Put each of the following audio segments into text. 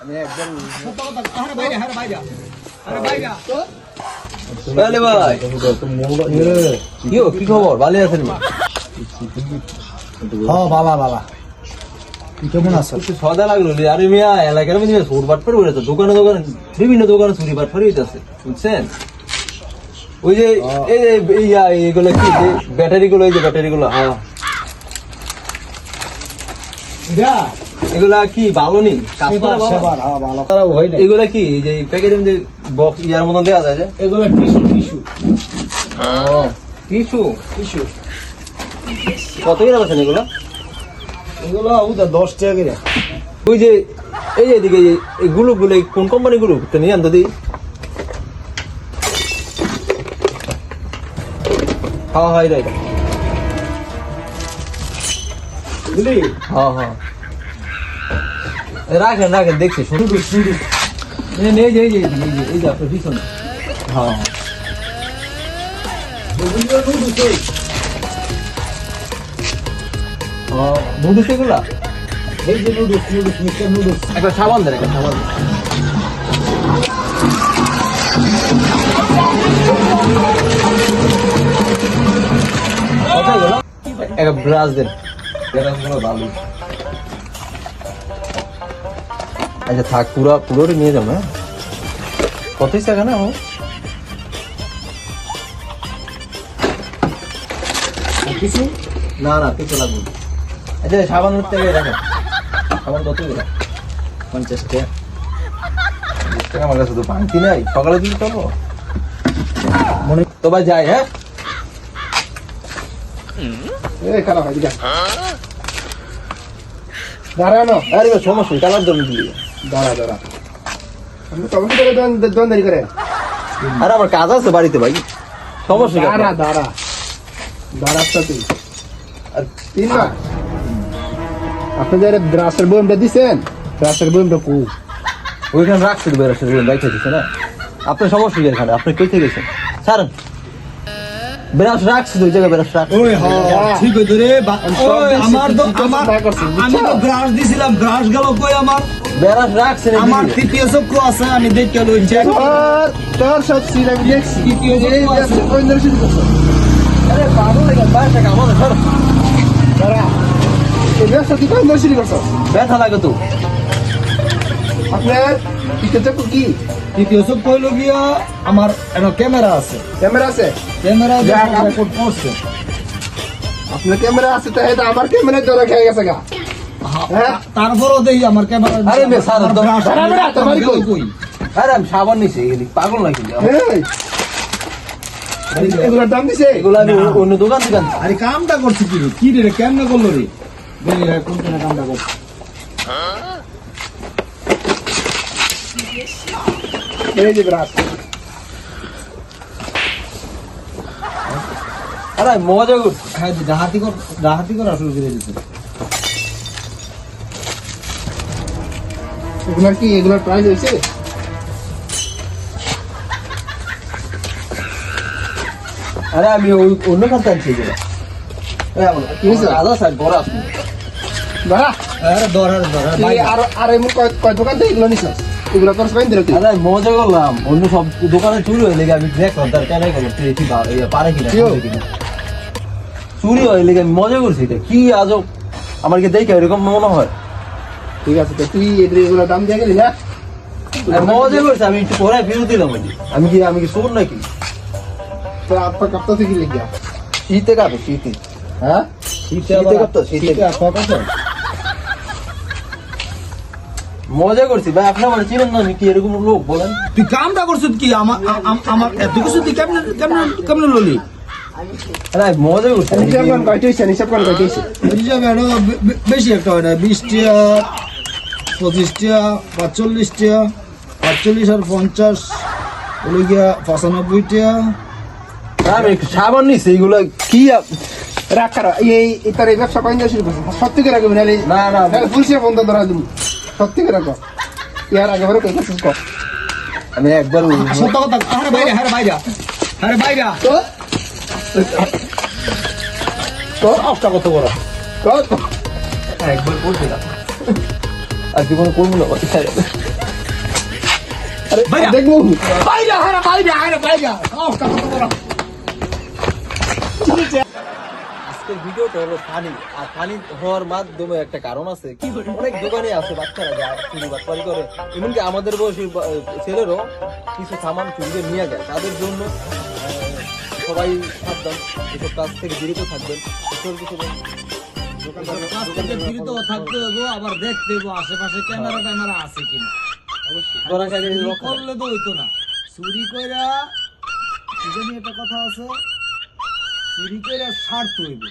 আমি একবার তাহলে ভাই। কি হো, কি খবর? ভালো আছেন? হ্যাঁ বাবা বাবা। কেমন আছো? সদা লাগল। আরে মিয়া এলাকার মধ্যে সুর বাট পরে দোকানে দোকানে বিভিন্ন দোকানে চুরি বাট পরে হইতেছে বুঝছেন? ওই যে এই যে ইয়া এগুলো কি? ব্যাটারি গুলো এই যে ব্যাটারি গুলো হ্যাঁ এগুলা কি ভালো এগুলা কি এই যে প্যাকেটের মধ্যে বক্স ইয়ার মতন দেওয়া যায় যে? এগুলো টিস্যু টিস্যু। টিস্যু কত করে আছেন এগুলো? এগুলো উদা দশ টাকা করে। ওই যে এই এদিকে এই- এই গুলো কোন কোম্পানি গুলো তো নিয়ে আনতো দি হ্যাঁ হ্যাঁ রাইট বুঝলি? হ্যাঁ হ্যাঁ। রাখেন রাখেন দেখছি শুনুন। শুনুন এই যে এই যে এই যে এই যে আপনার পিছনে। হ্যাঁ। এগুলো নুডলস ওই নুডলস এগুলা? এই যে নুডলস নুডলস মিক্সচার নুডলস। একটা সাবান দেন একটা সাবান? একটা ব্রাশ দেন। ভালো আচ্ছা থাক পুরো পুরোটা নিয়ে যাব হ্যাঁ? কত টাকা না আমার? কিছু? না না কিছু লাগবে। আচ্ছা সাবান উঠতে দেখেন সাবান কত গেল পঞ্চাশ টাকা। টাকা আমার কাছে তো নাই সকালে দিতে পারব মনে তো ভাই যাই হ্যাঁ? এই খারাপ হয় দাঁড়ানো আরে সমস্যা কালার দম দিলি দাঁড়া দাঁড়া। আমি তখন থেকে দন দেরি করে আরে আমার কাজ আছে বাড়িতে ভাই। সমস্যা কি দাঁড়া? দাঁড়া। দাঁড়া তুই আর তিন মাস। আপনি যে ব্রাশের বইমটা দিছেন ব্রাশের বইমটা কু ওইখানে রাখছি তো বেরোচ্ছে বাইকে দিচ্ছে না। আপনার সমস্যা কি এখানে? আপনি কই থেকে গেছেন ছাড়েন। বেরাস রাখছি ওই জায়গায় বেরাস রাখছি ওই হ্যাঁ ঠিক হইতো রে আমার তো তুই আমার? আমি তো ব্রাশ দিছিলাম ব্রাশ গেল কই আমার? বেরাস রাখছেন আমার তৃতীয় চক্ষু আছে আমি দেখতে লই চেক তোর তোর সব সিন আমি দেখছি। তৃতীয় চক্ষু আছে। ধরে শুরু করছ আরে পাগল লেগে টাকা আমাদের ধর দাঁড়া। এই ব্যবসা কি কোন ধরে শুরু করছ ব্যথা লাগে তো। আপনার পিকে চক্কু কি তৃতীয় চক্ষু হইল গিয়া আমার ক্যামেরা আছে। ক্যামেরা আছে? ক্যামেরা রেকর্ড করছে আপনার ক্যামেরা আছে তাই তো আমার ক্যামেরা ধরে খেয়ে গেছে গা। হ্যাঁ? তারপরও দেই আমার ক্যামেরা আরে বে, স্যার, দাঁড়া, তোমার কই? কই আরে আমি সাবান নিছি এগুলি পাগল নাকি? দাম দিছে? এগুলো আমি অন্য- দোকান থেকে আরে কামটা করছে কি রে? কি রে কেমনে করল রে? কোন কোন কামটা করছে? যে ব্রাশ আরে মজা করছি হ্যাঁ ডাহাতি কর ডাহাতি করা শুরু করে দিছে এগুলোর কি এগুলোর প্রাইস হয়েছে? আরে আমি ওই- অন্য খাতে আনছি এগুলো। কি হয়েছে? আধা সাইড বড় আছে। দাঁড়া আরে আরে দর আরে। আর এমন কয় কয় দোকান থেকে এগুলো নিছ এগুলো তোর সবাই দিল আরে মজা করলাম। অন্য সব দোকানে চুরি হয়ে লেগে আমি তুই কি পারে কিনা। চুরি হয়ে লেগে মজা করছি এটা। কি আজব। আমার কি দেখে এরকম মনে হয়? ঠিক আছে তো তুই এদের এগুলো দাম দিয়ে গেলি আমি মজা করছি আমি একটু পরে ফেরত দিলাম আমি কি আমি কি শোন নাকি? তো আপনার কাপ্তা থেকে লিখিয়া শীতে কাটে শীতে। হ্যাঁ? শীতে শীতে শীতে। মজা করছি। ভাই আপনি আমার চিনেন না কি এরকম লোক বলেন? তুই কামটা করছিস কি? আমার আমার এত কিছু তুই কেমনে কেমনে কেমনে ললি? আরে আমি মজা করছি। আমি হিসাব কি- কোন কয়টা হইছে হিসাব কোন কয়টা হইছে। হিসাবে এটা বে- বে- বেশি একটা হয় না বিশ টাকা পঁচিশ টাকা পাঁচচল্লিশ টাকা পাঁচচল্লিশ আর পঞ্চাশ হলো গিয়া পঁচানব্বই টাকা আমি একটু সাবান নিছি এইগুলো কি রাখ এই এই তার এই ব্যবসা কয়টা শুরু করছে সত্যি করে রাখবি না, না। বন্ধ ধরা দিবি। সত্যি করে রাখো ইয়ার আগে বড় করছিস কর। আমি একবার সত্য কথা আরে বাইরে আরে বাইরে। আরে বাইরে। তো তো অবস্থা কত বড় তো একবার করছিলাম আর জীবনে করব না আরে ভাইয়া। দেখব। বাইরে হারা বাইরে হারা বাইরে। আও টাকা তো বড় আজকের ভিডিওটা হলো ফানি। আর ফানি হওয়ার মাধ্যমে একটা কারণ আছে অনেক দোকানে আছে বাচ্চারা যা চুরি বাটপারি করে। এমনকি আমাদের বয়সী ছেলেরও কিছু সামান চুরি করে নিয়ে যায়। তাদের জন্য সবাই সাবধান। এসব কাজ থেকে বিরত থাকবেন। কিছু কাজ থেকে বিরত থাকতে হইব আবার দেখতে হইব আশেপাশে ক্যামেরা ট্যামেরা আছে কিনা? কাজে করলে তো হইতো না। চুরি কইরা কি জানি একটা কথা আছে চুরি ছাড়তে হইব।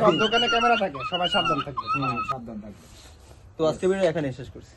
সব দোকানে ক্যামেরা থাকে সবাই সাবধান থাকবে। সাবধান থাকবে। তো আজকে ভিডিও এখানে শেষ করছি।